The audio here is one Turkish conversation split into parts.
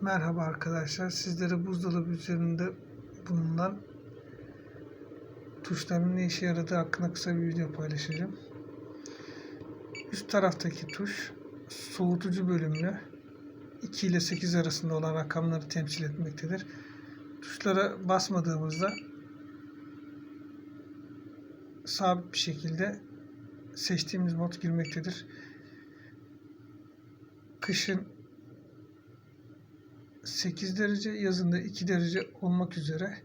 Merhaba arkadaşlar. Sizlere buzdolabı üzerinde bulunan tuşların ne işe yaradığı hakkında kısa bir video paylaşacağım. Üst taraftaki tuş soğutucu bölümlü 2 ile 8 arasında olan rakamları temsil etmektedir. Tuşlara basmadığımızda sabit bir şekilde seçtiğimiz mod girmektedir. Kışın 8 derece, yazında 2 derece olmak üzere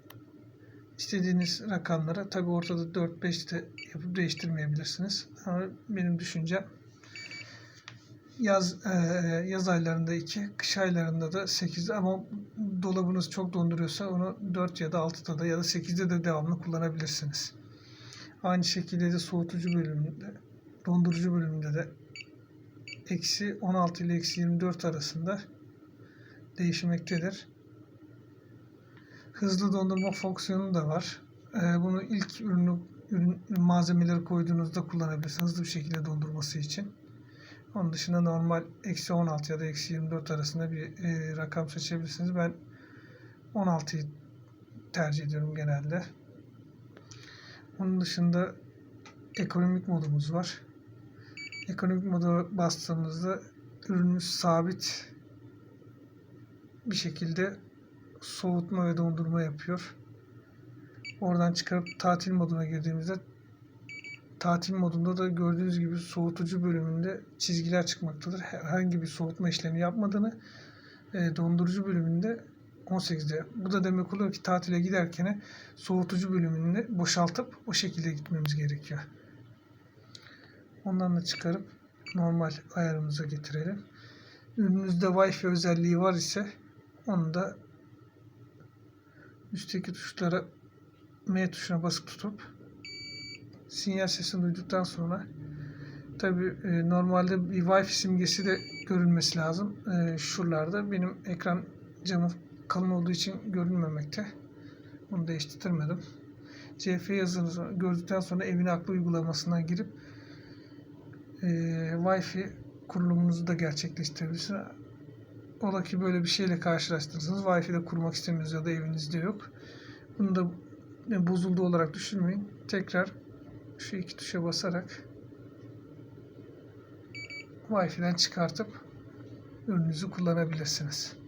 istediğiniz rakamlara tabi ortada 4-5 de yapıp değiştirmeyebilirsiniz. Ama benim düşüncem yaz e, yaz aylarında 2, kış aylarında da 8 ama dolabınız çok donduruyorsa onu 4 ya da 6'da da ya da 8'de de devamlı kullanabilirsiniz. Aynı şekilde de soğutucu bölümünde, dondurucu bölümünde de eksi 16 ile eksi 24 arasında değişmektedir. Hızlı dondurma fonksiyonu da var. Ee, bunu ilk ürünü, ürün malzemeleri koyduğunuzda kullanabilirsiniz hızlı bir şekilde dondurması için. Onun dışında normal eksi 16 ya da eksi 24 arasında bir e, rakam seçebilirsiniz. Ben 16'yı tercih ediyorum genelde. Onun dışında ekonomik modumuz var. Ekonomik moda bastığımızda ürünümüz sabit bir şekilde soğutma ve dondurma yapıyor. Oradan çıkarıp tatil moduna girdiğimizde tatil modunda da gördüğünüz gibi soğutucu bölümünde çizgiler çıkmaktadır. Herhangi bir soğutma işlemi yapmadığını e, dondurucu bölümünde 18'de. Bu da demek oluyor ki tatile giderken soğutucu bölümünü boşaltıp o şekilde gitmemiz gerekiyor. Ondan da çıkarıp normal ayarımıza getirelim. Ürününüzde Wi-Fi özelliği var ise onu da üstteki tuşlara M tuşuna basıp tutup sinyal sesini duyduktan sonra tabi e, normalde bir Wi-Fi simgesi de görünmesi lazım. E, şuralarda benim ekran camı kalın olduğu için görünmemekte. Bunu değiştirmedim. CF yazını gördükten sonra evin aklı uygulamasına girip e, Wi-Fi kurulumunuzu da gerçekleştirebilirsiniz. Ola ki böyle bir şeyle karşılaştırırsınız. Wi-Fi'de kurmak istemiyorsunuz ya da evinizde yok. Bunu da bozuldu olarak düşünmeyin. Tekrar şu iki tuşa basarak Wi-Fi'den çıkartıp ürününüzü kullanabilirsiniz.